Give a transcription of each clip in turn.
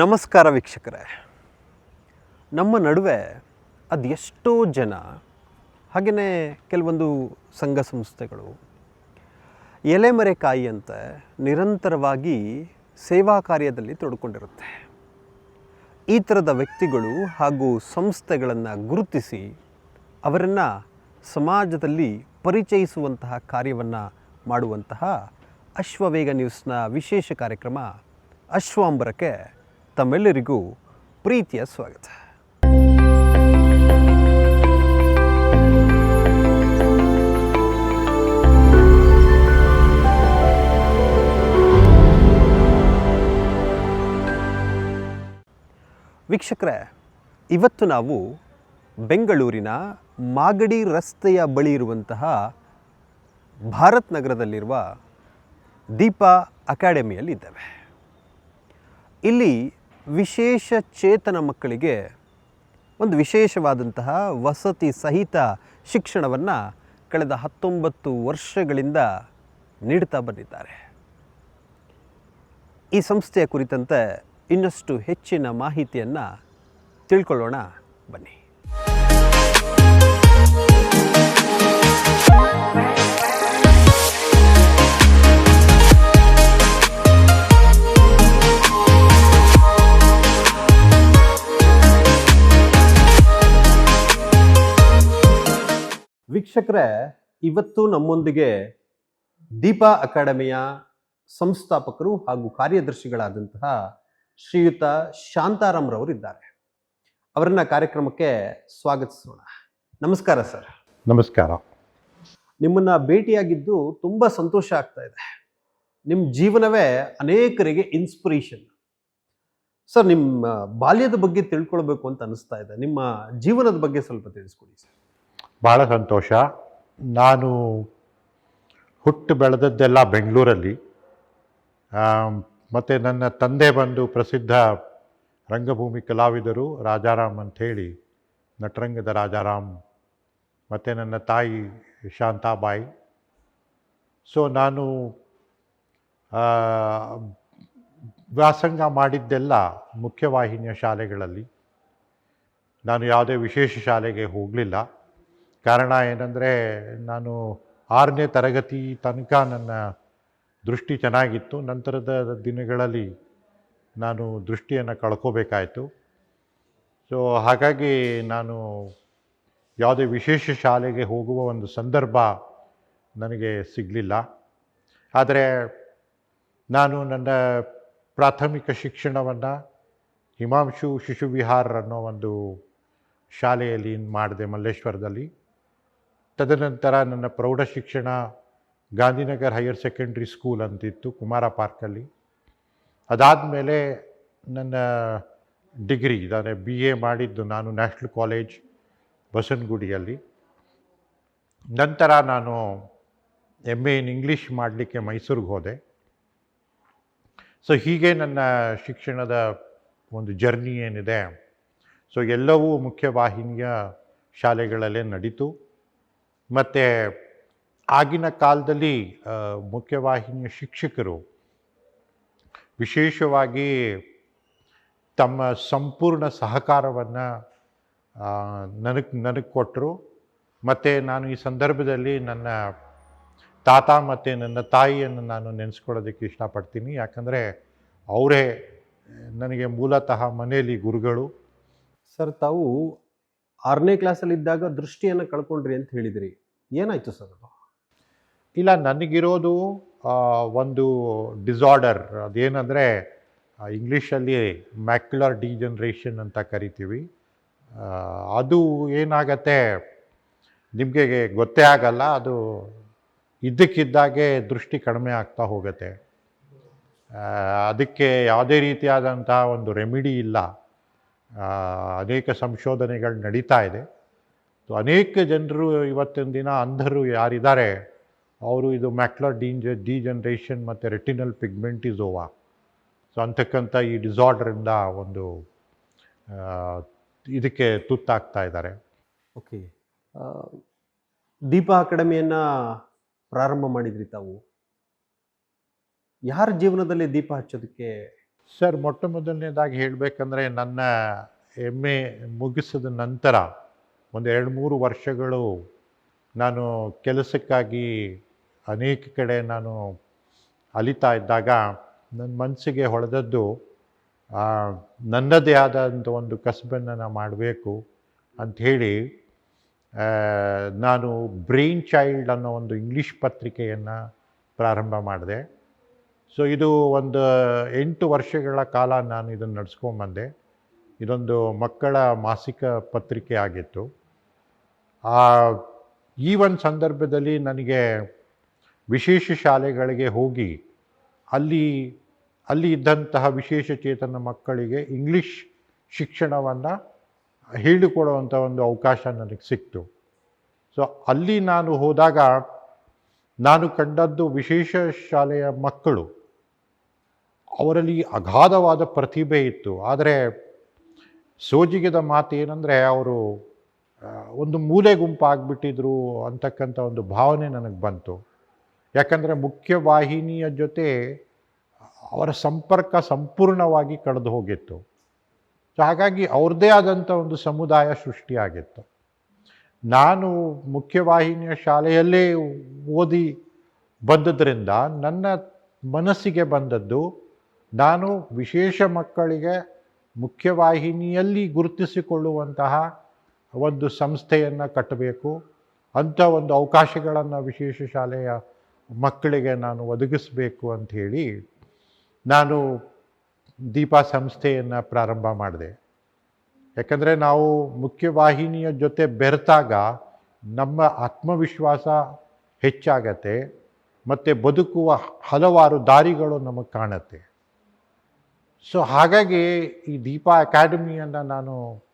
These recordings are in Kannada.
ನಮಸ್ಕಾರ ವೀಕ್ಷಕರೇ. ನಮ್ಮ ನಡುವೆ ಅದೆಷ್ಟೋ ಜನ ಹಾಗೆಯೇ ಕೆಲವೊಂದು ಸಂಘ ಸಂಸ್ಥೆಗಳು ಎಲೆಮರೆಕಾಯಿಯಂತೆ ನಿರಂತರವಾಗಿ ಸೇವಾ ಕಾರ್ಯದಲ್ಲಿ ತೊಡ್ಕೊಂಡಿರುತ್ತೆ. ಈ ಥರದ ವ್ಯಕ್ತಿಗಳು ಹಾಗೂ ಸಂಸ್ಥೆಗಳನ್ನು ಗುರುತಿಸಿ ಅವರನ್ನು ಸಮಾಜದಲ್ಲಿ ಪರಿಚಯಿಸುವಂತಹ ಕಾರ್ಯವನ್ನು ಮಾಡುವಂತಹ ಅಶ್ವವೇಗ ನ್ಯೂಸ್ನ ವಿಶೇಷ ಕಾರ್ಯಕ್ರಮ ಅಶ್ವಾಂಬರಕ್ಕೆ ತಮ್ಮೆಲ್ಲರಿಗೂ ಪ್ರೀತಿಯ ಸ್ವಾಗತ. ವೀಕ್ಷಕರೇ, ಇವತ್ತು ನಾವು ಬೆಂಗಳೂರಿನ ಮಾಗಡಿ ರಸ್ತೆಯ ಬಳಿ ಇರುವಂತಹ ಭಾರತ್ ನಗರದಲ್ಲಿರುವ ದೀಪಾ ಅಕಾಡೆಮಿಯಲ್ಲಿದ್ದೇವೆ. ಇಲ್ಲಿ ವಿಶೇಷ ಚೇತನ ಮಕ್ಕಳಿಗೆ ಒಂದು ವಿಶೇಷವಾದಂತಹ ವಸತಿ ಸಹಿತ ಶಿಕ್ಷಣವನ್ನು ಕಳೆದ ಹತ್ತೊಂಬತ್ತು ವರ್ಷಗಳಿಂದ ನೀಡ್ತಾ ಬಂದಿದ್ದಾರೆ. ಈ ಸಂಸ್ಥೆಯ ಕುರಿತಂತೆ ಇನ್ನಷ್ಟು ಹೆಚ್ಚಿನ ಮಾಹಿತಿಯನ್ನು ತಿಳ್ಕೊಳ್ಳೋಣ, ಬನ್ನಿ. ವೀಕ್ಷಕರೇ ಇವತ್ತು ನಮ್ಮೊಂದಿಗೆ ದೀಪಾ ಅಕಾಡೆಮಿಯ ಸಂಸ್ಥಾಪಕರು ಹಾಗೂ ಕಾರ್ಯದರ್ಶಿಗಳಾದಂತಹ ಶ್ರೀಯುತ ಶಾಂತಾರಾಮ್ರವರು ಇದ್ದಾರೆ ಅವರನ್ನ ಕಾರ್ಯಕ್ರಮಕ್ಕೆ ಸ್ವಾಗತಿಸೋಣ. ನಮಸ್ಕಾರ ಸರ್. ನಮಸ್ಕಾರ. ನಿಮ್ಮನ್ನ ಭೇಟಿಯಾಗಿದ್ದು ತುಂಬ ಸಂತೋಷ ಆಗ್ತಾ ಇದೆ. ನಿಮ್ಮ ಜೀವನವೇ ಅನೇಕರಿಗೆ ಇನ್ಸ್ಪಿರೇಷನ್ ಸರ್ ನಿಮ್ಮ ಬಾಲ್ಯದ ಬಗ್ಗೆ ತಿಳ್ಕೊಳ್ಬೇಕು ಅಂತ ಅನಿಸ್ತಾ ಇದೆ. ನಿಮ್ಮ ಜೀವನದ ಬಗ್ಗೆ ಸ್ವಲ್ಪ ತಿಳಿಸ್ಕೊಡಿ ಸರ್. ಭಾಳ ಸಂತೋಷ. ನಾನು ಹುಟ್ಟು ಬೆಳೆದದ್ದೆಲ್ಲ ಬೆಂಗಳೂರಲ್ಲಿ. ಮತ್ತು ನನ್ನ ತಂದೆ ಬಂದು ಪ್ರಸಿದ್ಧ ರಂಗಭೂಮಿ ಕಲಾವಿದರು ರಾಜಾರಾಮ್ ಅಂಥೇಳಿ ನಟರಂಗದ ರಾಜಾರಾಮ್, ಮತ್ತು ನನ್ನ ತಾಯಿ ಶಾಂತಾಬಾಯಿ. ಸೊ, ನಾನು ವ್ಯಾಸಂಗ ಮಾಡಿದ್ದೆಲ್ಲ ಮುಖ್ಯವಾಹಿನಿಯ ಶಾಲೆಗಳಲ್ಲಿ. ನಾನು ಯಾವುದೇ ವಿಶೇಷ ಶಾಲೆಗೆ ಹೋಗಲಿಲ್ಲ. ಕಾರಣ ಏನಂದರೆ ನಾನು ಆರನೇ ತರಗತಿ ತನಕ ನನ್ನ ದೃಷ್ಟಿ ಚೆನ್ನಾಗಿತ್ತು. ನಂತರದ ದಿನಗಳಲ್ಲಿ ನಾನು ದೃಷ್ಟಿಯನ್ನು ಕಳ್ಕೋಬೇಕಾಯಿತು. ಸೊ ಹಾಗಾಗಿ ನಾನು ಯಾವುದೇ ವಿಶೇಷ ಶಾಲೆಗೆ ಹೋಗುವ ಒಂದು ಸಂದರ್ಭ ನನಗೆ ಸಿಗಲಿಲ್ಲ. ಆದರೆ ನಾನು ನನ್ನ ಪ್ರಾಥಮಿಕ ಶಿಕ್ಷಣವನ್ನು ಹಿಮಾಂಶು ಶಿಶು ವಿಹಾರ್ ಅನ್ನೋ ಒಂದು ಶಾಲೆಯಲ್ಲಿ ಮಾಡಿದೆ ಮಲ್ಲೇಶ್ವರದಲ್ಲಿ. ತದನಂತರ ನನ್ನ ಪ್ರೌಢ ಶಿಕ್ಷಣ ಗಾಂಧಿನಗರ್ ಹೈಯರ್ ಸೆಕೆಂಡ್ರಿ ಸ್ಕೂಲ್ ಅಂತಿತ್ತು ಕುಮಾರ ಪಾರ್ಕಲ್ಲಿ. ಅದಾದಮೇಲೆ ನನ್ನ ಡಿಗ್ರಿ ಅಂದರೆ ಬಿ ಎ ಮಾಡಿದ್ದು ನಾನು ನ್ಯಾಷನಲ್ ಕಾಲೇಜ್ ಬಸವನಗುಡಿಯಲ್ಲಿ. ನಂತರ ನಾನು ಎಂ ಎ ಇನ್ ಇಂಗ್ಲೀಷ್ ಮಾಡಲಿಕ್ಕೆ ಮೈಸೂರಿಗೆ ಹೋದೆ. ಸೊ ಹೀಗೆ ನನ್ನ ಶಿಕ್ಷಣದ ಒಂದು ಜರ್ನಿ ಏನಿದೆ. ಸೊ ಎಲ್ಲವೂ ಮುಖ್ಯವಾಹಿನಿಯ ಶಾಲೆಗಳಲ್ಲೇ ನಡೀತು. ಮತ್ತು ಆಗಿನ ಕಾಲದಲ್ಲಿ ಮುಖ್ಯವಾಹಿನಿಯ ಶಿಕ್ಷಕರು ವಿಶೇಷವಾಗಿ ತಮ್ಮ ಸಂಪೂರ್ಣ ಸಹಕಾರವನ್ನು ನನಗೆ ನನಗೆ ಕೊಟ್ಟರು ಮತ್ತು ನಾನು ಈ ಸಂದರ್ಭದಲ್ಲಿ ನನ್ನ ತಾತ ಮತ್ತು ನನ್ನ ತಾಯಿಯನ್ನು ನಾನು ನೆನೆಸ್ಕೊಳ್ಳೋದಕ್ಕೆ ಇಷ್ಟಪಡ್ತೀನಿ. ಯಾಕಂದರೆ ಅವರೇ ನನಗೆ ಮೂಲತಃ ಮನೆಯಲ್ಲಿ ಗುರುಗಳು. ಸರ್, ತಾವು ಆರನೇ ಕ್ಲಾಸಲ್ಲಿದ್ದಾಗ ದೃಷ್ಟಿಯನ್ನು ಕಳ್ಕೊಂಡ್ರಿ ಅಂತ ಹೇಳಿದಿರಿ. ಏನಾಯ್ತು ಸರ್ ಅದು? ಇಲ್ಲ, ನನಗಿರೋದು ಒಂದು ಡಿಸಾರ್ಡರ್ ಅದೇನಂದರೆ ಇಂಗ್ಲೀಷಲ್ಲಿ ಮ್ಯಾಕ್ಯುಲರ್ ಡಿಜನ್ರೇಷನ್ ಅಂತ ಕರಿತೀವಿ. ಅದು ಏನಾಗತ್ತೆ, ನಿಮಗೆ ಗೊತ್ತೇ ಆಗಲ್ಲ, ಅದು ಇದ್ದಕ್ಕಿದ್ದಾಗೆ ದೃಷ್ಟಿ ಕಡಿಮೆ ಆಗ್ತಾ ಹೋಗುತ್ತೆ. ಅದಕ್ಕೆ ಯಾವುದೇ ರೀತಿಯಾದಂತಹ ಒಂದು ರೆಮಿಡಿ ಇಲ್ಲ. ಅನೇಕ ಸಂಶೋಧನೆಗಳು ನಡೀತಾ ಇದೆ. ಸೊ ಅನೇಕ ಜನರು ಇವತ್ತಿನ ದಿನ ಅಂಧರು ಯಾರಿದ್ದಾರೆ? ಅವರು ಇದು ಮ್ಯಾಕ್ಲರ್ ಡಿ ಜನ್ರೇಷನ್ ಮತ್ತು ರೆಟಿನಲ್ ಪಿಗ್ಮೆಂಟಿಸೋವಾ. ಸೊ ಅಂತಕ್ಕಂಥ ಈ ಡಿಸಾರ್ಡ್ರಿಂದ ಒಂದು ಇದಕ್ಕೆ ತುತ್ತಾಗ್ತಾ ಇದ್ದಾರೆ. ಓಕೆ. ದೀಪ ಅಕಾಡೆಮಿಯನ್ನು ಪ್ರಾರಂಭ ಮಾಡಿದ್ರಿ ತಾವು. ಯಾರ ಜೀವನದಲ್ಲಿ ದೀಪ ಹಚ್ಚೋದಕ್ಕೆ? ಸರ್ ಮೊಟ್ಟ ಮೊದಲನೇದಾಗಿ ಹೇಳಬೇಕಂದ್ರೆ ನನ್ನ ಎಂ ಎ ಮುಗಿಸಿದ ನಂತರ ಒಂದು ಎರಡು ಮೂರು ವರ್ಷಗಳು ನಾನು ಕೆಲಸಕ್ಕಾಗಿ ಅನೇಕ ಕಡೆ ನಾನು ಅಲಿತಾ ಇದ್ದಾಗ ನನ್ನ ಮನಸ್ಸಿಗೆ ಹೊಳೆದದ್ದು ನನ್ನದೇ ಆದಂಥ ಒಂದು ಕಸಬನ್ನು ನಾನು ಮಾಡಬೇಕು ಅಂಥೇಳಿ ನಾನು ಬ್ರೈನ್ ಚೈಲ್ಡ್ ಅನ್ನೋ ಒಂದು ಇಂಗ್ಲೀಷ್ ಪತ್ರಿಕೆಯನ್ನು ಪ್ರಾರಂಭ ಮಾಡಿದೆ. ಸೊ, ಇದು ಒಂದು ಎಂಟು ವರ್ಷಗಳ ಕಾಲ ನಾನು ಇದನ್ನು ನಡೆಸ್ಕೊಂಬಂದೆ. ಇದೊಂದು ಮಕ್ಕಳ ಮಾಸಿಕ ಪತ್ರಿಕೆ ಆಗಿತ್ತು. ಈ ಒಂದು ಸಂದರ್ಭದಲ್ಲಿ ನನಗೆ ವಿಶೇಷ ಶಾಲೆಗಳಿಗೆ ಹೋಗಿ ಅಲ್ಲಿ ಅಲ್ಲಿ ಇದ್ದಂತಹ ವಿಶೇಷ ಚೇತನ ಮಕ್ಕಳಿಗೆ ಇಂಗ್ಲೀಷ್ ಶಿಕ್ಷಣವನ್ನು ಹೇಳಿಕೊಡುವಂಥ ಒಂದು ಅವಕಾಶ ನನಗೆ ಸಿಕ್ತು. ಸೊ ಅಲ್ಲಿ ನಾನು ಹೋದಾಗ ನಾನು ಕಂಡದ್ದು ವಿಶೇಷ ಶಾಲೆಯ ಮಕ್ಕಳು ಅವರಲ್ಲಿ ಅಗಾಧವಾದ ಪ್ರತಿಭೆ ಇತ್ತು. ಆದರೆ ಸೋಜಿಗದ ಮಾತು ಏನಂದರೆ ಅವರು ಆ, ಒಂದು ಮೂಲೆ ಗುಂಪಾಗ್ಬಿಟ್ಟಿದ್ರು ಅಂತಕ್ಕಂಥ ಒಂದು ಭಾವನೆ ನನಗೆ ಬಂತು. ಯಾಕಂದರೆ ಮುಖ್ಯವಾಹಿನಿಯ ಜೊತೆ ಅವರ ಸಂಪರ್ಕ ಸಂಪೂರ್ಣವಾಗಿ ಕಳೆದು ಹೋಗಿತ್ತು. ಸೊ ಹಾಗಾಗಿ ಅವ್ರದ್ದೇ ಆದಂಥ ಒಂದು ಸಮುದಾಯ ಸೃಷ್ಟಿಯಾಗಿತ್ತು ನಾನು ಮುಖ್ಯವಾಹಿನಿಯ ಶಾಲೆಯಲ್ಲೇ ಓದಿ ಬಂದದ್ರಿಂದ ನನ್ನ ಮನಸ್ಸಿಗೆ ಬಂದದ್ದು, ನಾನು ವಿಶೇಷ ಮಕ್ಕಳಿಗೆ ಮುಖ್ಯವಾಹಿನಿಯಲ್ಲಿ ಗುರುತಿಸಿಕೊಳ್ಳುವಂತಹ ಒಂದು ಸಂಸ್ಥೆಯನ್ನು ಕಟ್ಟಬೇಕು. ಅಂಥ ಒಂದು ಅವಕಾಶಗಳನ್ನು ವಿಶೇಷ ಶಾಲೆಯ ಮಕ್ಕಳಿಗೆ ನಾನು ಒದಗಿಸಬೇಕು ಅಂಥೇಳಿ ನಾನು ದೀಪ ಸಂಸ್ಥೆಯನ್ನು ಪ್ರಾರಂಭ ಮಾಡಿದೆ. ಯಾಕಂದರೆ ನಾವು ಮುಖ್ಯವಾಹಿನಿಯ ಜೊತೆ ಬೆರೆತಾಗ ನಮ್ಮ ಆತ್ಮವಿಶ್ವಾಸ ಹೆಚ್ಚಾಗತ್ತೆ, ಮತ್ತು ಬದುಕುವ ಹಲವಾರು ದಾರಿಗಳು ನಮಗೆ ಕಾಣುತ್ತೆ. ಸೊ ಹಾಗಾಗಿ ಈ ದೀಪಾ ಅಕಾಡೆಮಿಯನ್ನು ನಾನು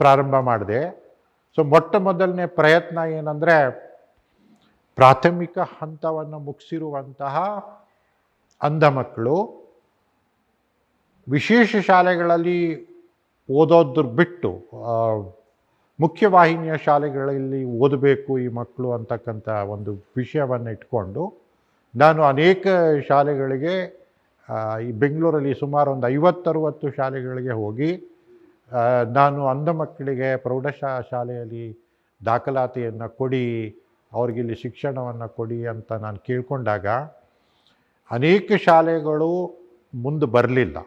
ಪ್ರಾರಂಭ ಮಾಡಿದೆ. ಸೊ ಮೊಟ್ಟ ಮೊದಲನೇ ಪ್ರಯತ್ನ ಏನಂದರೆ, ಪ್ರಾಥಮಿಕ ಹಂತವನ್ನು ಮುಗಿಸಿರುವಂತಹ ಅಂಧ ಮಕ್ಕಳು ವಿಶೇಷ ಶಾಲೆಗಳಲ್ಲಿ ಓದೋದ್ರ ಬಿಟ್ಟು ಮುಖ್ಯವಾಹಿನಿಯ ಶಾಲೆಗಳಲ್ಲಿ ಓದಬೇಕು ಈ ಮಕ್ಕಳು ಅಂತಕ್ಕಂಥ ಒಂದು ವಿಷಯವನ್ನು ಇಟ್ಕೊಂಡು, ನಾನು ಅನೇಕ ಶಾಲೆಗಳಿಗೆ ಈ ಬೆಂಗಳೂರಲ್ಲಿ ಸುಮಾರು ಒಂದು ಐವತ್ತರುವತ್ತು ಶಾಲೆಗಳಿಗೆ ಹೋಗಿ ನಾನು ಅಂಧ ಮಕ್ಕಳಿಗೆ ಪ್ರೌಢಶಾ ಶಾಲೆಯಲ್ಲಿ ದಾಖಲಾತಿಯನ್ನು ಕೊಡಿ, ಅವ್ರಿಗಿಲ್ಲಿ ಶಿಕ್ಷಣವನ್ನು ಕೊಡಿ ಅಂತ ನಾನು ಕೇಳ್ಕೊಂಡಾಗ ಅನೇಕ ಶಾಲೆಗಳು ಮುಂದೆ ಬರಲಿಲ್ಲ.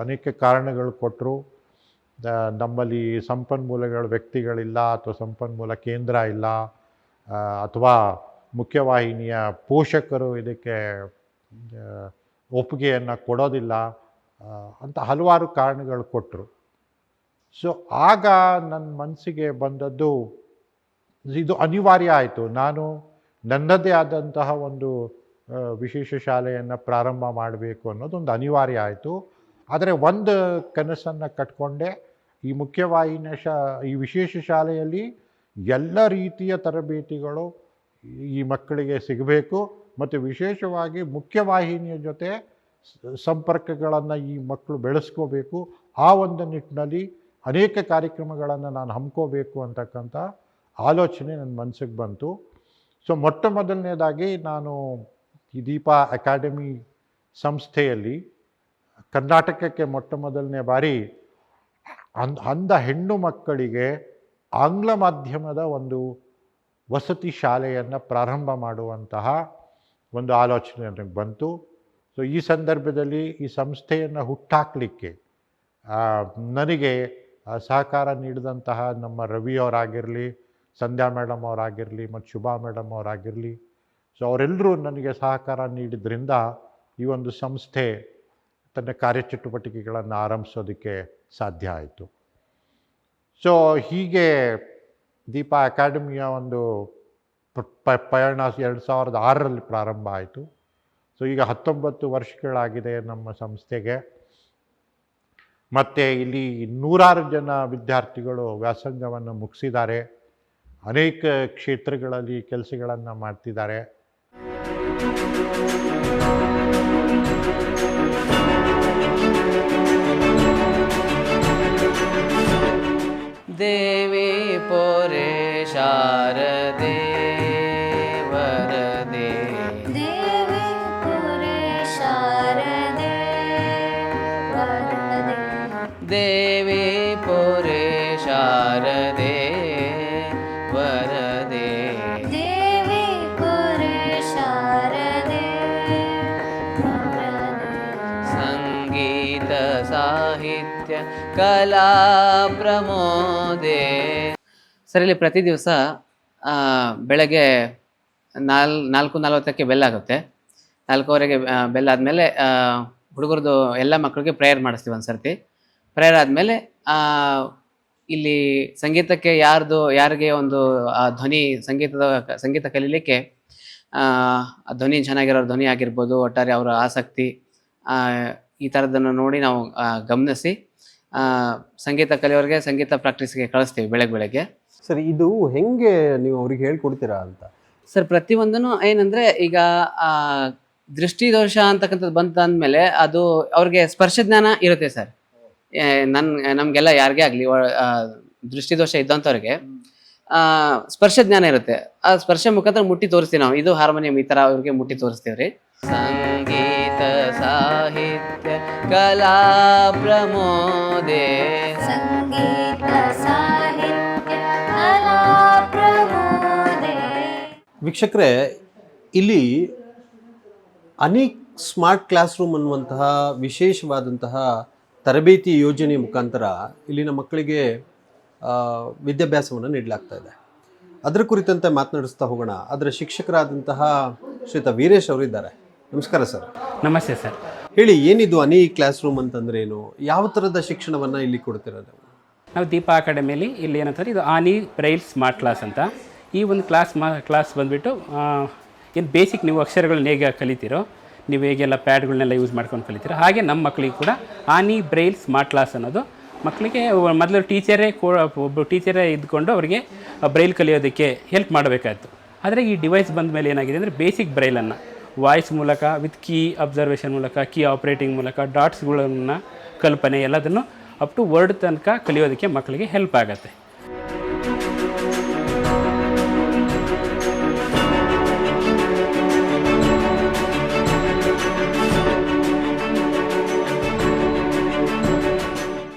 ಅನೇಕ ಕಾರಣಗಳು ಕೊಟ್ಟರು ನಮ್ಮಲ್ಲಿ ಸಂಪನ್ಮೂಲಗಳ ವ್ಯಕ್ತಿಗಳಿಲ್ಲ ಅಥವಾ ಸಂಪನ್ಮೂಲ ಕೇಂದ್ರ ಇಲ್ಲ. ಅಥವಾ ಮುಖ್ಯವಾಹಿನಿಯ ಪೋಷಕರು ಇದಕ್ಕೆ ಒಪ್ಪಿಗೆಯನ್ನು ಕೊಡೋದಿಲ್ಲ. ಅಂತ ಹಲವಾರು ಕಾರಣಗಳು ಕೊಟ್ಟರು ಸೊ ಆಗ ನನ್ನ ಮನಸ್ಸಿಗೆ ಬಂದದ್ದು, ಇದು ಅನಿವಾರ್ಯ ಆಯಿತು. ನಾನು ನನ್ನದೇ ಆದಂತಹ ಒಂದು ವಿಶೇಷ ಶಾಲೆಯನ್ನು ಪ್ರಾರಂಭ ಮಾಡಬೇಕು ಅನ್ನೋದೊಂದು ಅನಿವಾರ್ಯ ಆಯಿತು. ಆದರೆ ಒಂದು ಕನಸನ್ನು ಕಟ್ಕೊಂಡೆ. ಈ ಮುಖ್ಯವಾಹಿನ ಶಾ, ಈ ವಿಶೇಷ ಶಾಲೆಯಲ್ಲಿ ಎಲ್ಲ ರೀತಿಯ ತರಬೇತಿಗಳು ಈ ಮಕ್ಕಳಿಗೆ ಸಿಗಬೇಕು. ಮತ್ತು ವಿಶೇಷವಾಗಿ ಮುಖ್ಯವಾಹಿನಿಯ ಜೊತೆ ಸಂಪರ್ಕಗಳನ್ನು ಈ ಮಕ್ಕಳು ಬೆಳೆಸ್ಕೋಬೇಕು. ಆ ಒಂದು ನಿಟ್ಟಿನಲ್ಲಿ ಅನೇಕ ಕಾರ್ಯಕ್ರಮಗಳನ್ನು ನಾನು ಹಮ್ಕೋಬೇಕು ಅಂತಕ್ಕಂಥ ಆಲೋಚನೆ ನನ್ನ ಮನಸ್ಸಿಗೆ ಬಂತು. ಸೊ, ಮೊಟ್ಟ ಮೊದಲನೇದಾಗಿ ನಾನು ಈ ದೀಪಾ ಅಕಾಡೆಮಿ ಸಂಸ್ಥೆಯಲ್ಲಿ ಕರ್ನಾಟಕಕ್ಕೆ ಮೊಟ್ಟ ಮೊದಲನೇ ಬಾರಿ ಅಂದ ಅಂಧ ಹೆಣ್ಣು ಮಕ್ಕಳಿಗೆ ಆಂಗ್ಲ ಮಾಧ್ಯಮದ ಒಂದು ವಸತಿ ಶಾಲೆಯನ್ನು ಪ್ರಾರಂಭ ಮಾಡುವಂತಹ ಒಂದು ಆಲೋಚನೆ ನನಗೆ ಬಂತು. ಸೊ, ಈ ಸಂದರ್ಭದಲ್ಲಿ ಈ ಸಂಸ್ಥೆಯನ್ನು ಹುಟ್ಟಾಕಲಿಕ್ಕೆ ನನಗೆ ಸಹಕಾರ ನೀಡಿದಂತಹ ನಮ್ಮ ರವಿ ಅವರಾಗಿರಲಿ, ಸಂಧ್ಯಾ ಮೇಡಮ್ ಅವರಾಗಿರಲಿ, ಮತ್ತು ಶುಭಾ ಮೇಡಮ್ ಅವರಾಗಿರಲಿ. ಸೊ ಅವರೆಲ್ಲರೂ ನನಗೆ ಸಹಕಾರ ನೀಡಿದ್ರಿಂದ ಈ ಒಂದು ಸಂಸ್ಥೆ ತನ್ನ ಕಾರ್ಯಚಟುವಟಿಕೆಗಳನ್ನು ಆರಂಭಿಸೋದಕ್ಕೆ ಸಾಧ್ಯ ಆಯಿತು. ಸೊ ಹೀಗೆ ದೀಪಾ ಅಕಾಡೆಮಿಯ ಒಂದು ಪಯಣ ಎರಡು ಸಾವಿರದ ಆರರಲ್ಲಿ ಪ್ರಾರಂಭ ಆಯಿತು. ಸೊ ಈಗ ಹತ್ತೊಂಬತ್ತು ವರ್ಷಗಳಾಗಿದೆ ನಮ್ಮ ಸಂಸ್ಥೆಗೆ. ಮತ್ತು ಇಲ್ಲಿ ನೂರಾರು ಜನ ವಿದ್ಯಾರ್ಥಿಗಳು ವ್ಯಾಸಂಗವನ್ನು ಮುಗಿಸಿದ್ದಾರೆ. ಅನೇಕ ಕ್ಷೇತ್ರಗಳಲ್ಲಿ ಕೆಲಸಗಳನ್ನು ಮಾಡ್ತಿದ್ದಾರೆ. ದೇವಿ ಪೊರೆ ಶಾರದೆ ಕಲಾ ಪ್ರಮೋದೆ ಸರ್ ಇಲ್ಲಿ ಪ್ರತಿ ದಿವಸ ಬೆಳಗ್ಗೆ ನಾಲ್, ನಾಲ್ಕು ನಲವತ್ತಕ್ಕೆ ಬೆಲ್ ಆಗುತ್ತೆ. ನಾಲ್ಕೂವರೆಗೆ ಬೆಲ್ ಆದಮೇಲೆ ಹುಡುಗರದು ಎಲ್ಲ ಮಕ್ಕಳಿಗೆ ಪ್ರೇಯರ್ ಮಾಡಿಸ್ತೀವಿ ಒಂದು ಸರ್ತಿ ಪ್ರೇಯರ್ ಆದಮೇಲೆ ಇಲ್ಲಿ ಸಂಗೀತಕ್ಕೆ ಯಾರ್ದು, ಯಾರಿಗೆ ಒಂದು ಧ್ವನಿ ಸಂಗೀತದ, ಸಂಗೀತ ಕಲೀಲಿಕ್ಕೆ ಧ್ವನಿ ಚೆನ್ನಾಗಿರೋ ಧ್ವನಿ ಆಗಿರ್ಬೋದು, ಒಟ್ಟಾರೆ ಅವರ ಆಸಕ್ತಿ ಈ ಥರದನ್ನು ನೋಡಿ ನಾವು ಗಮನಿಸಿ ಸಂಗೀತ ಕಲಿಯೋರಿಗೆ ಸಂಗೀತ ಪ್ರಾಕ್ಟೀಸ್ಗೆ ಕಳಿಸ್ತೀವಿ ಬೆಳಗ್ಗೆ ಬೆಳಗ್ಗೆ. ಸರ್ ಇದು ಹೆಂಗೆ ನೀವು ಅವ್ರಿಗೆ ಹೇಳ್ಕೊಡ್ತೀರಾ ಅಂತ? ಸರ್ ಪ್ರತಿಯೊಂದನ್ನು ಏನಂದ್ರೆ ಈಗ ದೃಷ್ಟಿದೋಷ ಅಂತಕ್ಕಂಥದ್ದು ಬಂತ ಅಂದಮೇಲೆ ಅದು ಅವ್ರಿಗೆ ಸ್ಪರ್ಶ ಜ್ಞಾನ ಇರುತ್ತೆ ಸರ್. ನನ್ ನಮಗೆಲ್ಲ ಯಾರಿಗೇ ಆಗಲಿ ದೃಷ್ಟಿದೋಷ ಇದ್ದಂಥವ್ರಿಗೆ ಆ, ಸ್ಪರ್ಶ ಜ್ಞಾನ ಇರುತ್ತೆ. ಆ ಸ್ಪರ್ಶ ಮುಖಾಂತರ ಮುಟ್ಟಿ ತೋರಿಸ್ತೀವಿ ನಾವು. ಇದು ಹಾರ್ಮೋನಿಯಂ ಈ ಥರ ಅವ್ರಿಗೆ ಮುಟ್ಟಿ ತೋರಿಸ್ತೀವಿ ಸಂಗೀತ ಸಾಹಿತ್ಯ ಕಲಾ ಪ್ರಮೋದೆ. ಸಂಗೀತ ಸಾಹಿತ್ಯ ಕಲಾ ಪ್ರಮೋದೆ. ವೀಕ್ಷಕರೇ ಇಲ್ಲಿ ಅನೇಕ ಸ್ಮಾರ್ಟ್ ಕ್ಲಾಸ್ ರೂಮ್ ಅನ್ನುವಂತಹ ವಿಶೇಷವಾದಂತಹ ತರಬೇತಿ ಯೋಜನೆ ಮುಖಾಂತರ ಇಲ್ಲಿನ ಮಕ್ಕಳಿಗೆ ಆ, ವಿದ್ಯಾಭ್ಯಾಸವನ್ನು ನೀಡಲಾಗ್ತಾ ಇದೆ. ಅದರ ಕುರಿತಂತೆ ಮಾತನಾಡಿಸ್ತಾ ಹೋಗೋಣ. ಅದರ ಶಿಕ್ಷಕರಾದಂತಹ ಶ್ರೀತ ವೀರೇಶ್ ಅವರಿದ್ದಾರೆ. ನಮಸ್ಕಾರ ಸರ್. ನಮಸ್ತೆ ಸರ್. ಹೇಳಿ ಏನಿದು ಅನಿ ಕ್ಲಾಸ್ ರೂಮ್ ಅಂತಂದ್ರೆ ಏನು? ಯಾವ ಥರದ ಶಿಕ್ಷಣವನ್ನು ಇಲ್ಲಿ ಕೊಡ್ತಿರೋದು? ನೀವು ನಾವು ದೀಪ ಅಕಾಡೆಮಿಯಲ್ಲಿ ಇಲ್ಲಿ ಏನಂತಂದ್ರೆ ಇದು ಆನಿ ಬ್ರೈಲ್ ಸ್ಮಾರ್ಟ್ ಕ್ಲಾಸ್ ಅಂತ. ಈ ಒಂದು ಕ್ಲಾಸ್ ಮಾ ಕ್ಲಾಸ್ ಬಂದುಬಿಟ್ಟು ಏನು ಬೇಸಿಕ್ ನೀವು ಅಕ್ಷರಗಳನ್ನ ಹೇಗೆ ಕಲಿತೀರೋ ನೀವು ಹೇಗೆಲ್ಲ ಪ್ಯಾಡ್ಗಳನ್ನೆಲ್ಲ ಯೂಸ್ ಮಾಡ್ಕೊಂಡು ಕಲಿತೀರೋ ಹಾಗೆ ನಮ್ಮ ಮಕ್ಕಳಿಗೆ ಕೂಡ ಆನಿ ಬ್ರೈಲ್ ಸ್ಮಾರ್ಟ್ ಕ್ಲಾಸ್ ಅನ್ನೋದು ಮಕ್ಕಳಿಗೆ ಮೊದಲು ಟೀಚರೇ ಕೋ ಒಬ್ಬ ಟೀಚರೇ ಇದ್ಕೊಂಡು ಅವರಿಗೆ ಬ್ರೈಲ್ ಕಲಿಯೋದಕ್ಕೆ ಹೆಲ್ಪ್ ಮಾಡಬೇಕಾಯಿತು. ಆದರೆ ಈ ಡಿವೈಸ್ ಬಂದ ಮೇಲೆ ಏನಾಗಿದೆ ಅಂದರೆ ಬೇಸಿಕ್ ಬ್ರೈಲನ್ನು. ವಾಯ್ಸ್ ಮೂಲಕ, ವಿತ್ ಕೀ ಅಬ್ಸರ್ವೇಷನ್ ಮೂಲಕ, ಕೀ ಆಪ್ರೇಟಿಂಗ್ ಮೂಲಕ ಡಾಟ್ಸ್ಗಳನ್ನು ಕಲ್ಪನೆ ಎಲ್ಲದನ್ನು ಅಪ್ ಟು ವರ್ಡ್ ತನಕ ಕಲಿಯೋದಕ್ಕೆ ಮಕ್ಕಳಿಗೆ ಹೆಲ್ಪ್ ಆಗುತ್ತೆ.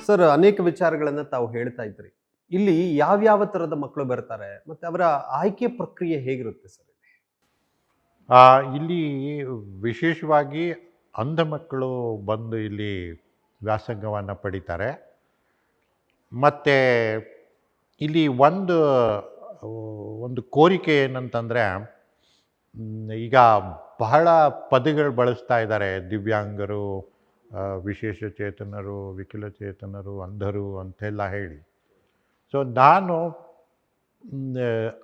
ಸರ್, ಅನೇಕ ವಿಚಾರಗಳನ್ನು ತಾವು ಹೇಳ್ತಾ ಇದ್ರಿ. ಇಲ್ಲಿ ಯಾವ್ಯಾವ ಥರದ ಮಕ್ಕಳು ಬರ್ತಾರೆ, ಮತ್ತೆ ಅವರ ಆಯ್ಕೆ ಪ್ರಕ್ರಿಯೆ ಹೇಗಿರುತ್ತೆ ಸರ್? ಇಲ್ಲಿ ವಿಶೇಷವಾಗಿ ಅಂಧ ಮಕ್ಕಳು ಬಂದು ಇಲ್ಲಿ ವ್ಯಾಸಂಗವನ್ನು ಪಡಿತಾರೆ. ಮತ್ತು ಇಲ್ಲಿ ಒಂದು ಒಂದು ಕೋರಿಕೆ ಏನಂತಂದರೆ ಈಗ ಬಹಳ ಪದಗಳು ಬಳಸ್ತಾ ಇದ್ದಾರೆ. ದಿವ್ಯಾಂಗರು ವಿಶೇಷಚೇತನರು ವಿಶೇಷ ಚೇತನರು ವಿಕಲಚೇತನರು ಅಂಧರು ಅಂತೆಲ್ಲ ಹೇಳಿ. ಸೊ ನಾನು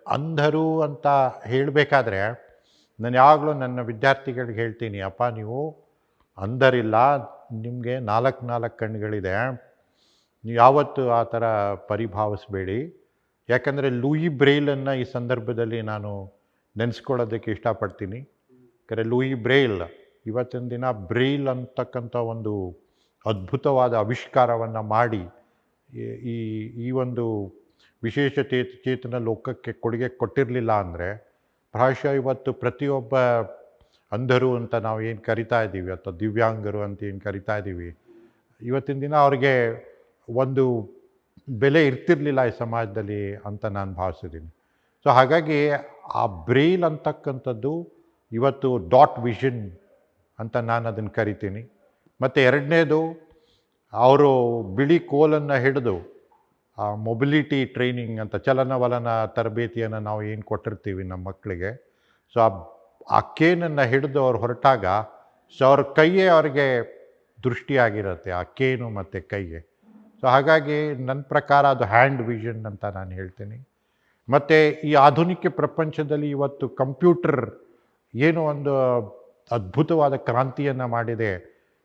ಅಂಧರು ಅಂತ ಹೇಳಬೇಕಾದ್ರೆ ನಾನು ಯಾವಾಗಲೂ ನನ್ನ ವಿದ್ಯಾರ್ಥಿಗಳಿಗೆ ಹೇಳ್ತೀನಿ, ಅಪ್ಪ, ನೀವು ಅಂಧರಿಲ್ಲ, ನಿಮಗೆ ನಾಲ್ಕು ನಾಲ್ಕು ಕಣ್ಣುಗಳಿದೆ. ನೀವು ಯಾವತ್ತೂ ಆ ಥರ ಪರಿಭಾವಿಸ್ಬೇಡಿ. ಯಾಕಂದರೆ ಲೂಯಿ ಬ್ರೈಲನ್ನು ಈ ಸಂದರ್ಭದಲ್ಲಿ ನಾನು ನೆನೆಸ್ಕೊಳ್ಳೋದಕ್ಕೆ ಇಷ್ಟಪಡ್ತೀನಿ. ಯಾಕಂದರೆ ಲೂಯಿ ಬ್ರೇಲ್, ಇವತ್ತಿನ ದಿನ ಬ್ರೈಲ್ ಅಂತಕ್ಕಂಥ ಒಂದು ಅದ್ಭುತವಾದ ಆವಿಷ್ಕಾರವನ್ನು ಮಾಡಿ, ಈ- ಈ ಈ ಒಂದು ವಿಶೇಷ ಚೇತ, ಚೇತನ ಲೋಕಕ್ಕೆ ಕೊಡುಗೆ ಕೊಟ್ಟಿರಲಿಲ್ಲ ಅಂದರೆ ಪ್ರಾಯಶಃ ಇವತ್ತು ಪ್ರತಿಯೊಬ್ಬ ಅಂಧರು ಅಂತ ನಾವು ಏನು ಕರಿತಾ ಇದ್ದೀವಿ, ಅಥವಾ ದಿವ್ಯಾಂಗರು ಅಂತ ಏನು ಕರಿತಾ ಇದ್ದೀವಿ, ಇವತ್ತಿನ ದಿನ ಅವ್ರಿಗೆ ಒಂದು ಬೆಲೆ ಇರ್ತಿರ್ಲಿಲ್ಲ ಈ ಸಮಾಜದಲ್ಲಿ ಅಂತ ನಾನು ಭಾವಿಸಿದ್ದೀನಿ. ಸೊ ಹಾಗಾಗಿ ಆ ಬ್ರೇಲ್ ಅಂತಕ್ಕಂಥದ್ದು ಇವತ್ತು ಡಾಟ್ ವಿಷನ್ ಅಂತ ನಾನು ಅದನ್ನು ಕರಿತೀನಿ. ಮತ್ತು ಎರಡನೇದು, ಅವರು ಬಿಳಿ ಕೋಲನ್ನು ಹಿಡಿದು ಆ ಮೊಬಿಲಿಟಿ ಟ್ರೈನಿಂಗ್ ಅಂತ ಚಲನವಲನ ತರಬೇತಿಯನ್ನು ನಾವು ಏನು ಕೊಟ್ಟಿರ್ತೀವಿ ನಮ್ಮ ಮಕ್ಕಳಿಗೆ ಸೊ ಆ ಆ ಕೇನನ್ನು ಹಿಡಿದು ಅವ್ರು ಹೊರಟಾಗ ಸೊ ಅವ್ರ ಕೈಯೇ ಅವ್ರಿಗೆ ದೃಷ್ಟಿಯಾಗಿರುತ್ತೆ ಆ ಕೇನು ಮತ್ತು ಕೈಗೆ. ಸೊ ಹಾಗಾಗಿ ನನ್ನ ಪ್ರಕಾರ ಅದು ಹ್ಯಾಂಡ್ ವಿಷನ್ ಅಂತ ನಾನು ಹೇಳ್ತೀನಿ. ಮತ್ತು ಈ ಆಧುನಿಕ ಪ್ರಪಂಚದಲ್ಲಿ ಇವತ್ತು ಕಂಪ್ಯೂಟರ್ ಏನು ಒಂದು ಅದ್ಭುತವಾದ ಕ್ರಾಂತಿಯನ್ನು ಮಾಡಿದೆ.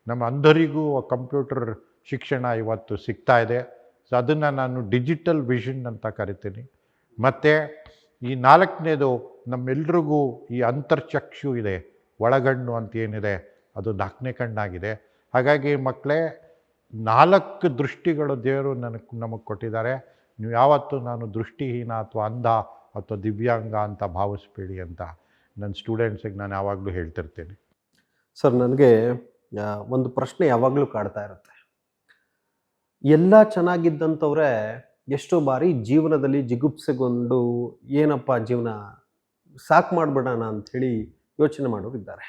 ನಮ್ಮ ಅಂಧರಿಗೂ ಕಂಪ್ಯೂಟರ್ ಶಿಕ್ಷಣ ಇವತ್ತು ಸಿಗ್ತಾ ಇದೆ. ಸೊ ಅದನ್ನು ನಾನು ಡಿಜಿಟಲ್ ವಿಷನ್ ಅಂತ ಕರಿತೀನಿ. ಮತ್ತು ಈ ನಾಲ್ಕನೇದು ನಮ್ಮೆಲ್ರಿಗೂ ಈ ಅಂತರ್ಚಕ್ಷು ಇದೆ. ಒಳಗಣ್ಣು ಅಂತ ಏನಿದೆ, ಅದು ನಾಲ್ಕನೇ ಕಣ್ಣಾಗಿದೆ. ಹಾಗಾಗಿ ಮಕ್ಕಳೇ, ನಾಲ್ಕು ದೃಷ್ಟಿಗಳು ದೇವರು ನನಗೆ, ನಮಗೆ ಕೊಟ್ಟಿದ್ದಾರೆ. ನೀವು ಯಾವತ್ತೂ ನಾನು ದೃಷ್ಟಿಹೀನ ಅಥವಾ ಅಂಧ ಅಥವಾ ದಿವ್ಯಾಂಗ ಅಂತ ಭಾವಿಸ್ಬೇಡಿ ಅಂತ ನನ್ನ ಸ್ಟೂಡೆಂಟ್ಸಿಗೆ ನಾನು ಯಾವಾಗಲೂ ಹೇಳ್ತಿರ್ತೀನಿ. ಸರ್, ನನಗೆ ಒಂದು ಪ್ರಶ್ನೆ ಯಾವಾಗಲೂ ಕಾಡ್ತಾ ಇರುತ್ತೆ. ಎಲ್ಲ ಚೆನ್ನಾಗಿದ್ದಂಥವ್ರೆ ಎಷ್ಟೋ ಬಾರಿ ಜೀವನದಲ್ಲಿ ಜಿಗುಪ್ಸೆಗೊಂಡು ಏನಪ್ಪ ಜೀವನ ಸಾಕು ಮಾಡಿಬಿಡೋಣ ಅಂಥೇಳಿ ಯೋಚನೆ ಮಾಡೋರು ಇದ್ದಾರೆ.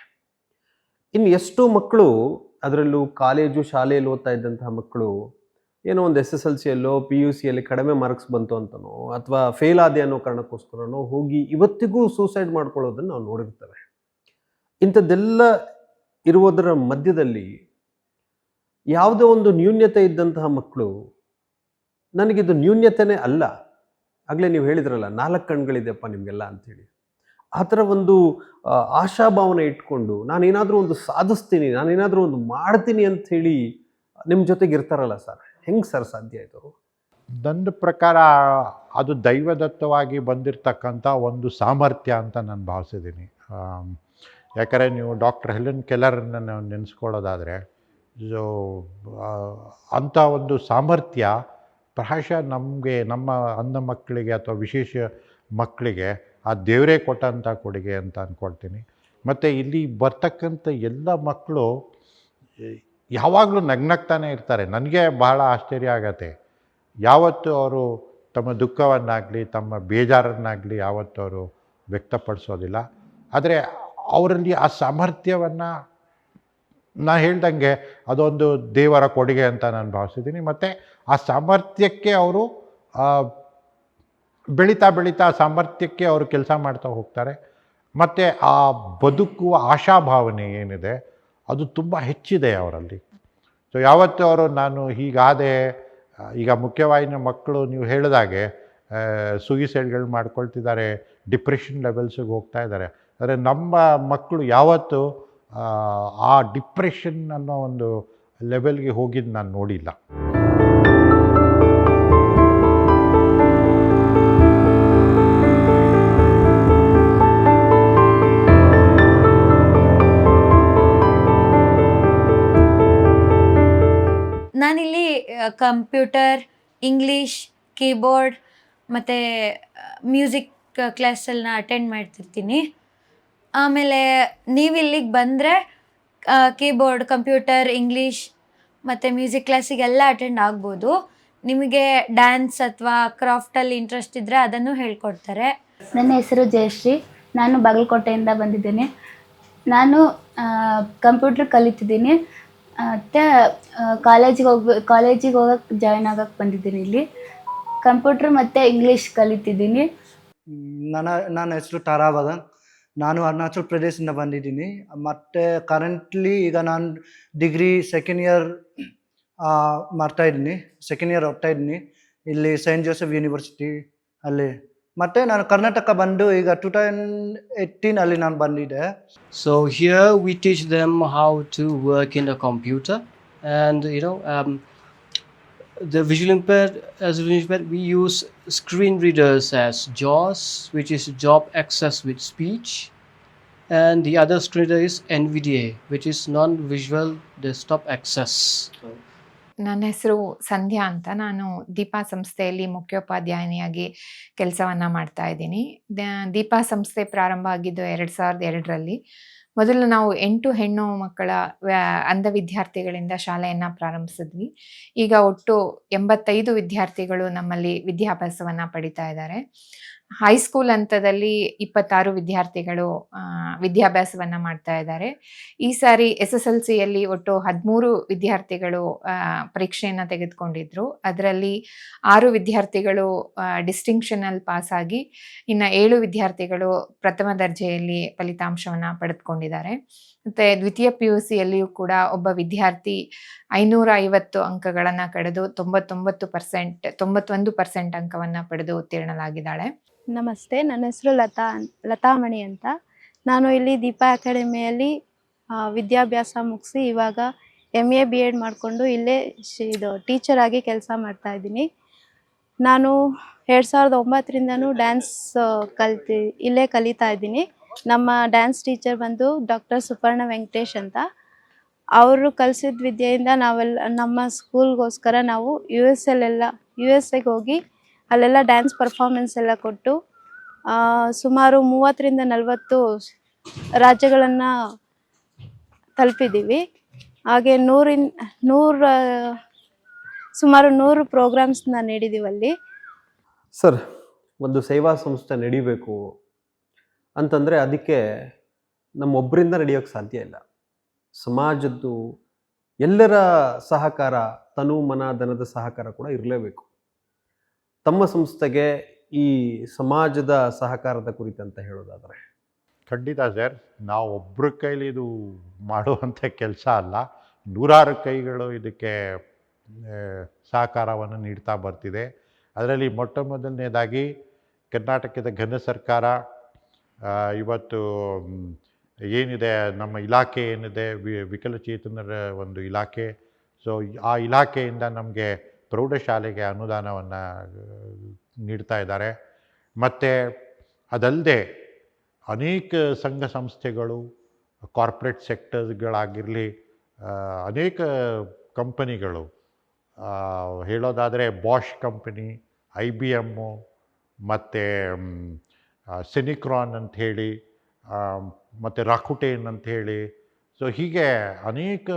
ಇನ್ನು ಎಷ್ಟೋ ಮಕ್ಕಳು ಅದರಲ್ಲೂ ಕಾಲೇಜು ಶಾಲೆಯಲ್ಲಿ ಓದ್ತಾ ಇದ್ದಂತಹ ಮಕ್ಕಳು ಏನೋ ಒಂದು ಎಸ್ ಎಸ್ ಎಲ್ ಸಿಯಲ್ಲೋ ಪಿ ಯು ಸಿಯಲ್ಲಿ ಕಡಿಮೆ ಮಾರ್ಕ್ಸ್ ಬಂತು ಅಂತನೋ, ಅಥವಾ ಫೇಲ್ ಆದೆ ಅನ್ನೋ ಕಾರಣಕ್ಕೋಸ್ಕರನೋ ಹೋಗಿ ಇವತ್ತಿಗೂ ಸೂಸೈಡ್ ಮಾಡ್ಕೊಳ್ಳೋದನ್ನು ನಾವು ನೋಡಿರ್ತೇವೆ ಇಂಥದ್ದೆಲ್ಲ ಇರುವುದರ ಮಧ್ಯದಲ್ಲಿ ಯಾವುದೋ ಒಂದು ನ್ಯೂನ್ಯತೆ ಇದ್ದಂತಹ ಮಕ್ಕಳು ನನಗಿದು ನ್ಯೂನ್ಯತೆನೇ ಅಲ್ಲ. ಆಗಲೇ ನೀವು ಹೇಳಿದ್ರಲ್ಲ, ನಾಲ್ಕು ಕಣ್ಗಳಿದೆಯಪ್ಪ ನಿಮಗೆಲ್ಲ ಅಂಥೇಳಿ. ಆ ಥರ ಒಂದು ಆಶಾಭಾವನೆ ಇಟ್ಕೊಂಡು, ನಾನೇನಾದರೂ ಒಂದು ಸಾಧಿಸ್ತೀನಿ, ನಾನೇನಾದರೂ ಒಂದು ಮಾಡ್ತೀನಿ ಅಂಥೇಳಿ ನಿಮ್ಮ ಜೊತೆಗೆ ಇರ್ತಾರಲ್ಲ ಸರ್? ಹೆಂಗೆ ಸರ್ ಸಾಧ್ಯ ಆಯಿತು ನನ್ನ ಪ್ರಕಾರ ಅದು ದೈವದತ್ತವಾಗಿ ಬಂದಿರತಕ್ಕಂಥ ಒಂದು ಸಾಮರ್ಥ್ಯ ಅಂತ ನಾನು ಭಾವಿಸಿದ್ದೀನಿ. ಯಾಕಂದರೆ ನೀವು ಡಾಕ್ಟರ್ ಹೆಲೆನ್ ಕೆಲರನ್ನು ನೆನೆಸ್ಕೊಳ್ಳೋದಾದರೆ ಅಂಥ ಒಂದು ಸಾಮರ್ಥ್ಯ ಪ್ರಾಯಶಃ ನಮಗೆ, ನಮ್ಮ ಅಂಧ ಮಕ್ಕಳಿಗೆ ಅಥವಾ ವಿಶೇಷ ಮಕ್ಕಳಿಗೆ ಆ ದೇವರೇ ಕೊಟ್ಟಂಥ ಕೊಡುಗೆ ಅಂತ ಅಂದ್ಕೊಳ್ತೀನಿ ಮತ್ತು ಇಲ್ಲಿ ಬರ್ತಕ್ಕಂಥ ಎಲ್ಲ ಮಕ್ಕಳು ಯಾವಾಗಲೂ ನಗ್ನಗ್ತಾನೆ ಇರ್ತಾರೆ. ನನಗೆ ಬಹಳ ಆಶ್ಚರ್ಯ ಆಗತ್ತೆ. ಯಾವತ್ತೂ ಅವರು ತಮ್ಮ ದುಃಖವನ್ನಾಗಲಿ, ತಮ್ಮ ಬೇಜಾರನ್ನಾಗಲಿ ಯಾವತ್ತೂ ಅವರು ವ್ಯಕ್ತಪಡಿಸೋದಿಲ್ಲ. ಆದರೆ ಅವರಲ್ಲಿ ಆ ಸಾಮರ್ಥ್ಯವನ್ನು ನಾ ಹೇಳ್ದಂಗೆ ಅದೊಂದು ದೇವರ ಕೊಡುಗೆ ಅಂತ ನಾನು ಭಾವಿಸಿದ್ದೀನಿ. ಮತ್ತು ಆ ಸಾಮರ್ಥ್ಯಕ್ಕೆ ಅವರು ಬೆಳೀತಾ ಬೆಳೀತಾ ಸಾಮರ್ಥ್ಯಕ್ಕೆ ಅವರು ಕೆಲಸ ಮಾಡ್ತಾ ಹೋಗ್ತಾರೆ. ಮತ್ತು ಆ ಬದುಕುವ ಆಶಾಭಾವನೆ ಏನಿದೆ, ಅದು ತುಂಬ ಹೆಚ್ಚಿದೆ ಅವರಲ್ಲಿ. ಸೊ ಯಾವತ್ತೂ ಅವರು ನಾನು ಹೀಗಾದೆ ಈಗ ಮುಖ್ಯವಾಹಿನ ಮಕ್ಕಳು ನೀವು ಹೇಳಿದಾಗೆ ಸುಯಿಸೈಡ್ಗಳು ಮಾಡ್ಕೊಳ್ತಿದ್ದಾರೆ ಡಿಪ್ರೆಷನ್ ಲೆವೆಲ್ಸಿಗೆ ಹೋಗ್ತಾ ಇದ್ದಾರೆ. ಆದರೆ ನಮ್ಮ ಮಕ್ಕಳು ಯಾವತ್ತೂ ಆ, ಡಿಪ್ರೆಷನ್ ಅನ್ನೋ ಒಂದು ಲೆವೆಲ್ಗೆ ಹೋಗಿದ್ದು ನಾನು ನೋಡಿಲ್ಲ. ನಾನಿಲ್ಲಿ ಕಂಪ್ಯೂಟರ್ ಇಂಗ್ಲೀಷ್ ಕೀಬೋರ್ಡ್ ಮತ್ತು ಮ್ಯೂಸಿಕ್ ಕ್ಲಾಸನ್ನ ಅಟೆಂಡ್ ಮಾಡ್ತಿರ್ತೀನಿ. ಆಮೇಲೆ ನೀವು ಇಲ್ಲಿಗೆ ಬಂದರೆ ಕೀಬೋರ್ಡ್ ಕಂಪ್ಯೂಟರ್ ಇಂಗ್ಲೀಷ್ ಮತ್ತು ಮ್ಯೂಸಿಕ್ ಕ್ಲಾಸಿಗೆಲ್ಲ ಅಟೆಂಡ್ ಆಗ್ಬೋದು. ನಿಮಗೆ ಡ್ಯಾನ್ಸ್ ಅಥವಾ ಕ್ರಾಫ್ಟಲ್ಲಿ ಇಂಟ್ರೆಸ್ಟ್ ಇದ್ದರೆ ಅದನ್ನು ಹೇಳ್ಕೊಡ್ತಾರೆ. ನನ್ನ ಹೆಸರು ಜಯಶ್ರೀ. ನಾನು ಬಾಗಲಕೋಟೆಯಿಂದ ಬಂದಿದ್ದೇನೆ. ನಾನು ಕಂಪ್ಯೂಟ್ರ್ ಕಲಿತಿದ್ದೀನಿ. ಮತ್ತು ಕಾಲೇಜಿಗೆ ಹೋಗ್ಬೇ ಕಾಲೇಜಿಗೆ ಹೋಗಕ್ಕೆ ಜಾಯ್ನ್ ಆಗೋಕೆ ಬಂದಿದ್ದೀನಿ ಇಲ್ಲಿ. ಕಂಪ್ಯೂಟ್ರ್ ಮತ್ತು ಇಂಗ್ಲೀಷ್ ಕಲಿತಿದ್ದೀನಿ. ನನ್ನ ನನ್ನ ಹೆಸರು ತಾರಾ ಬಗನ್ ನಾನು ಅರುಣಾಚಲ್ ಪ್ರದೇಶದಿಂದ ಬಂದಿದ್ದೀನಿ. ಮತ್ತು ಕರೆಂಟ್ಲಿ ಈಗ ನಾನು ಡಿಗ್ರಿ ಸೆಕೆಂಡ್ ಇಯರ್ ಮಾಡ್ತಾ ಇದ್ದೀನಿ. ಸೆಕೆಂಡ್ ಇಯರ್ ಓದ್ತಾ ಇಲ್ಲಿ ಸೈಂಟ್ ಜೋಸೆಫ್ ಯೂನಿವರ್ಸಿಟಿ ಅಲ್ಲಿ. ಮತ್ತು ನಾನು ಕರ್ನಾಟಕ ಬಂದು ಈಗ ಟೂ ತೌಸಂಡ್ ಏಯ್ಟೀನ್ ಅಲ್ಲಿ ನಾನು ಬಂದಿದ್ದೆ. So here we teach them how to work in a computer and you know the visual impaired as visual impaired, we use screen readers as JAWS, which is Job Access with Speech, and the other screen reader is NVDA, which is Non-Visual Desktop Access. ನನ್ನ ಹೆಸರು ಸಂಧ್ಯಾ ಅಂತ ನಾನು ದೀಪಾ ಸಂಸ್ಥೆಯಲ್ಲಿ ಮುಖ್ಯೋಪಾಧ್ಯಾಯಿನಿಯಾಗಿ ಕೆಲಸವನ್ನು ಮಾಡ್ತಾ ಇದ್ದೀನಿ ದೀಪಾ ಸಂಸ್ಥೆ ಪ್ರಾರಂಭ ಆಗಿದ್ದು ಎರಡು ಸಾವಿರದ ಎರಡರಲ್ಲಿ ಮೊದಲು ನಾವು ಎಂಟು ಹೆಣ್ಣು ಮಕ್ಕಳ ಅಂಧ ವಿದ್ಯಾರ್ಥಿಗಳಿಂದ ಶಾಲೆಯನ್ನು ಪ್ರಾರಂಭಿಸಿದ್ವಿ. ಈಗ ಒಟ್ಟು ಎಂಬತ್ತೈದು ವಿದ್ಯಾರ್ಥಿಗಳು ನಮ್ಮಲ್ಲಿ ವಿದ್ಯಾಭ್ಯಾಸವನ್ನು ಪಡಿತಾ ಇದ್ದಾರೆ. ಹೈಸ್ಕೂಲ್ ಹಂತದಲ್ಲಿ ಇಪ್ಪತ್ತಾರು ವಿದ್ಯಾರ್ಥಿಗಳು ವಿದ್ಯಾಭ್ಯಾಸವನ್ನ ಮಾಡ್ತಾ ಇದ್ದಾರೆ. ಈ ಸಾರಿ ಎಸ್ ಎಸ್ ಎಲ್ ಸಿಯಲ್ಲಿ ಒಟ್ಟು ಹದಿಮೂರು ವಿದ್ಯಾರ್ಥಿಗಳು ಪರೀಕ್ಷೆಯನ್ನು ತೆಗೆದುಕೊಂಡಿದ್ರು. ಅದರಲ್ಲಿ ಆರು ವಿದ್ಯಾರ್ಥಿಗಳು ಡಿಸ್ಟಿಂಕ್ಷನ್ ಅಲ್ಲಿ ಪಾಸ್ ಆಗಿ ಇನ್ನು ಏಳು ವಿದ್ಯಾರ್ಥಿಗಳು ಪ್ರಥಮ ದರ್ಜೆಯಲ್ಲಿ ಫಲಿತಾಂಶವನ್ನು ಪಡೆದುಕೊಂಡಿದ್ದಾರೆ. ಮತ್ತೆ ದ್ವಿತೀಯ ಪಿ ಯು ಸಿಯಲ್ಲಿಯೂ ಕೂಡ ಒಬ್ಬ ವಿದ್ಯಾರ್ಥಿ ಐನೂರ ಐವತ್ತು ಅಂಕಗಳನ್ನು ಕಳೆದು ತೊಂಬತ್ತೊಂಬತ್ತು ಪರ್ಸೆಂಟ್ ತೊಂಬತ್ತೊಂದು ಪರ್ಸೆಂಟ್ ಅಂಕವನ್ನು ಪಡೆದು ಉತ್ತೀರ್ಣಳಾಗಿದ್ದಾಳೆ ನಮಸ್ತೆ, ನನ್ನ ಹೆಸರು ಲತಾ ಲತಾಮಣಿ ಅಂತ. ನಾನು ಇಲ್ಲಿ ದೀಪಾ ಅಕಾಡೆಮಿಯಲ್ಲಿ ವಿದ್ಯಾಭ್ಯಾಸ ಮುಗಿಸಿ ಇವಾಗ ಎಂ ಎ ಬಿ ಎಡ್ ಮಾಡಿಕೊಂಡು ಇಲ್ಲೇ ಇದು ಟೀಚರ್ ಆಗಿ ಕೆಲಸ ಮಾಡ್ತಾ ಇದ್ದೀನಿ. ನಾನು ಎರಡು ಸಾವಿರದ ಒಂಬತ್ತರಿಂದನೂ ಡ್ಯಾನ್ಸ್ ಕಲ್ತಿ, ಇಲ್ಲೇ ಕಲಿತಾ ಇದ್ದೀನಿ. ನಮ್ಮ ಡ್ಯಾನ್ಸ್ ಟೀಚರ್ ಬಂದು ಡಾಕ್ಟರ್ ಸುಪರ್ಣ ವೆಂಕಟೇಶ್ ಅಂತ. ಅವರು ಕಲಿಸಿದ ವಿದ್ಯೆಯಿಂದ ನಾವೆಲ್ಲ, ನಮ್ಮ ಸ್ಕೂಲ್ಗೋಸ್ಕರ ನಾವು ಯು ಎಸ್ ಎಲ್ಲೆಲ್ಲ ಯು ಎಸ್ ಎಗೆ ಹೋಗಿ ಅಲ್ಲೆಲ್ಲ ಡ್ಯಾನ್ಸ್ ಪರ್ಫಾರ್ಮೆನ್ಸ್ ಎಲ್ಲ ಕೊಟ್ಟು ಸುಮಾರು ಮೂವತ್ತರಿಂದ ನಲವತ್ತು ರಾಜ್ಯಗಳನ್ನು ತಲುಪಿದ್ದೀವಿ ಹಾಗೆ ನೂರಿನ್, ನೂರ, ಸುಮಾರು ನೂರು ಪ್ರೋಗ್ರಾಮ್ಸ್ನ ನೀಡಿದ್ದೀವಿ ಅಲ್ಲಿ ಸರ್ ಒಂದು ಸೇವಾ ಸಂಸ್ಥೆ ನಡಿಬೇಕು ಅಂತಂದರೆ ಅದಕ್ಕೆ ನಮ್ಮೊಬ್ಬರಿಂದ ನಡೆಯೋಕ್ಕೆ ಸಾಧ್ಯ ಇಲ್ಲ. ಸಮಾಜದ್ದು ಎಲ್ಲರ ಸಹಕಾರ, ತನು, ಮನ, ಧನದ ಸಹಕಾರ ಕೂಡ ಇರಲೇಬೇಕು. ತಮ್ಮ ಸಂಸ್ಥೆಗೆ ಈ ಸಮಾಜದ ಸಹಕಾರದ ಕುರಿತಂತ ಹೇಳೋದಾದರೆ. ಖಂಡಿತ ಸರ್ ನಾವು ಒಬ್ಬರ ಕೈಲಿ ಇದು ಮಾಡುವಂಥ ಕೆಲಸ ಅಲ್ಲ. ನೂರಾರು ಕೈಗಳು ಇದಕ್ಕೆ ಸಹಕಾರವನ್ನು ನೀಡ್ತಾ ಬರ್ತಿದೆ. ಅದರಲ್ಲಿ ಮೊಟ್ಟ ಮೊದಲನೇದಾಗಿ ಕರ್ನಾಟಕದ ಘನ ಸರ್ಕಾರ ಇವತ್ತು ಏನಿದೆ, ನಮ್ಮ ಇಲಾಖೆ ಏನಿದೆ, ವಿ, ವಿಕಲಚೇತನರ ಒಂದು ಇಲಾಖೆ. ಸೊ ಆ ಇಲಾಖೆಯಿಂದ ನಮಗೆ ಪ್ರೌಢಶಾಲೆಗೆ ಅನುದಾನವನ್ನು ನೀಡ್ತಾ ಇದ್ದಾರೆ. ಮತ್ತು ಅದಲ್ಲದೆ ಅನೇಕ ಸಂಘ ಸಂಸ್ಥೆಗಳು, ಕಾರ್ಪೊರೇಟ್ ಸೆಕ್ಟರ್ಗಳಾಗಿರಲಿ ಅನೇಕ ಕಂಪನಿಗಳು ಹೇಳೋದಾದರೆ Bosch company I B M ಮತ್ತು ಸಿನಿಕ್ರಾನ್ ಹೇಳಿ ಮತ್ತು ರಾಕುಟೇನ್ ಹೇಳಿ ಸೊ ಹೀಗೆ ಅನೇಕ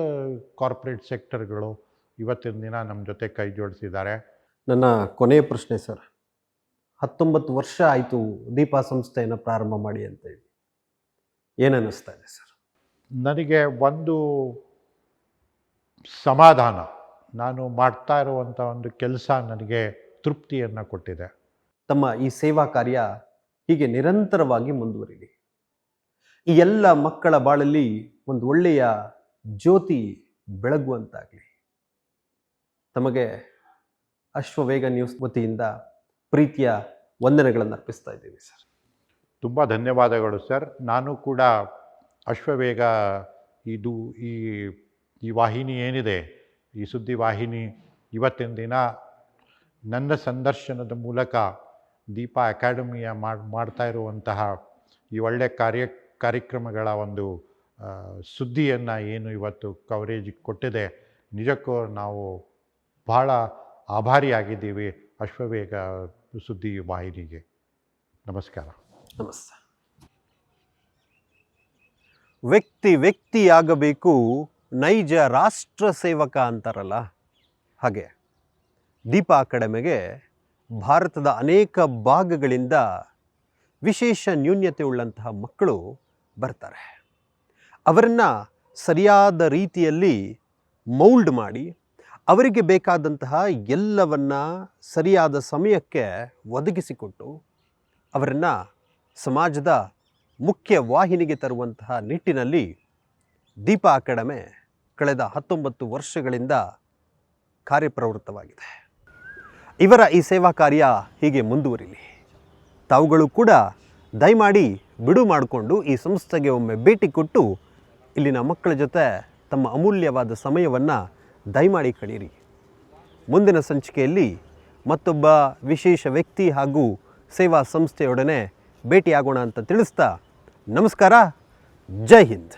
ಕಾರ್ಪೊರೇಟ್ ಸೆಕ್ಟರ್ಗಳು ಇವತ್ತಿನ ದಿನ ನಮ್ಮ ಜೊತೆ ಕೈ ಜೋಡಿಸಿದ್ದಾರೆ. ನನ್ನ ಕೊನೆಯ ಪ್ರಶ್ನೆ ಸರ್. ಹತ್ತೊಂಬತ್ತು ವರ್ಷ ಆಯಿತು ದೀಪಾ ಸಂಸ್ಥೆಯನ್ನು ಪ್ರಾರಂಭ ಮಾಡಿ ಅಂತೇಳಿ. ಏನನ್ನಿಸ್ತಾ ಇದೆ ಸರ್? ನನಗೆ ಒಂದು ಸಮಾಧಾನ. ನಾನು ಮಾಡ್ತಾ ಇರುವಂಥ ಒಂದು ಕೆಲಸ ನನಗೆ ತೃಪ್ತಿಯನ್ನು ಕೊಟ್ಟಿದೆ. ತಮ್ಮ ಈ ಸೇವಾ ಕಾರ್ಯ ಹೀಗೆ ನಿರಂತರವಾಗಿ ಮುಂದುವರಿಲಿ. ಈ ಎಲ್ಲ ಮಕ್ಕಳ ಬಾಳಲ್ಲಿ ಒಂದು ಒಳ್ಳೆಯ ಜ್ಯೋತಿ ಬೆಳಗುವಂತಾಗಲಿ. ತಮಗೆ ಅಶ್ವವೇಗ ನ್ಯೂಸ್ ವತಿಯಿಂದ ಪ್ರೀತಿಯ ವಂದನೆಗಳನ್ನು ಅರ್ಪಿಸ್ತಾ ಇದ್ದೀವಿ ಸರ್. ತುಂಬ ಧನ್ಯವಾದಗಳು, ಸರ್. ನಾನು ಕೂಡ ಅಶ್ವವೇಗ ಇದು ಈ ಈ ವಾಹಿನಿ ಏನಿದೆ, ಈ ಸುದ್ದಿ ವಾಹಿನಿ ಇವತ್ತಿನ ದಿನ ನನ್ನ ಸಂದರ್ಶನದ ಮೂಲಕ ದೀಪಾ ಅಕಾಡೆಮಿಯ ಮಾಡಿ, ಮಾಡ್ತಾ ಇರುವಂತಹ ಈ ಒಳ್ಳೆಯ ಕಾರ್ಯ, ಕಾರ್ಯಕ್ರಮಗಳ ಒಂದು ಸುದ್ದಿಯನ್ನು ಏನು ಇವತ್ತು ಕವರೇಜ್ ಕೊಟ್ಟಿದೆ, ನಿಜಕ್ಕೂ ನಾವು ಬಹಳ ಆಭಾರಿಯಾಗಿದ್ದೀವಿ ಅಶ್ವವೇಗ ಸುದ್ದಿ ವಾಹಿನಿಗೆ. ನಮಸ್ಕಾರ. ನಮಸ್ತೆ. ವ್ಯಕ್ತಿ ವ್ಯಕ್ತಿಯಾಗಬೇಕು, ನೈಜ ರಾಷ್ಟ್ರ ಸೇವಕ ಅಂತಾರಲ್ಲ, ಹಾಗೆ. ದೀಪ ಅಕಾಡೆಮಿಗೆ ಭಾರತದ ಅನೇಕ ಭಾಗಗಳಿಂದ ವಿಶೇಷ ನ್ಯೂನ್ಯತೆ ಉಳ್ಳಂತಹ ಮಕ್ಕಳು ಬರ್ತಾರೆ. ಅವರನ್ನು ಸರಿಯಾದ ರೀತಿಯಲ್ಲಿ ಮೌಲ್ಡ್ ಮಾಡಿ, ಅವರಿಗೆ ಬೇಕಾದಂತಹ ಎಲ್ಲವನ್ನು ಸರಿಯಾದ ಸಮಯಕ್ಕೆ ಒದಗಿಸಿಕೊಟ್ಟು, ಅವರನ್ನು ಸಮಾಜದ ಮುಖ್ಯ ವಾಹಿನಿಗೆ ತರುವಂತಹ ನಿಟ್ಟಿನಲ್ಲಿ ದೀಪ ಅಕಾಡೆಮಿ ಕಳೆದ ಹತ್ತೊಂಬತ್ತು ವರ್ಷಗಳಿಂದ ಕಾರ್ಯಪ್ರವೃತ್ತವಾಗಿದೆ. ಇವರ ಈ ಸೇವಾ ಕಾರ್ಯ ಹೀಗೆ ಮುಂದುವರಿಲಿ. ತಾವುಗಳು ಕೂಡ ದಯಮಾಡಿ ಬಿಡು ಮಾಡಿಕೊಂಡು ಈ ಸಂಸ್ಥೆಗೆ ಒಮ್ಮೆ ಭೇಟಿ ಕೊಟ್ಟು ಇಲ್ಲಿನ ಮಕ್ಕಳ ಜೊತೆ ತಮ್ಮ ಅಮೂಲ್ಯವಾದ ಸಮಯವನ್ನು ದಯಮಾಡಿ ಕಳೀರಿ. ಮುಂದಿನ ಸಂಚಿಕೆಯಲ್ಲಿ ಮತ್ತೊಬ್ಬ ವಿಶೇಷ ವ್ಯಕ್ತಿ ಹಾಗೂ ಸೇವಾ ಸಂಸ್ಥೆಯೊಡನೆ ಭೇಟಿಯಾಗೋಣ ಅಂತ ತಿಳಿಸ್ತಾ ನಮಸ್ಕಾರ. ಜೈ ಹಿಂದ್.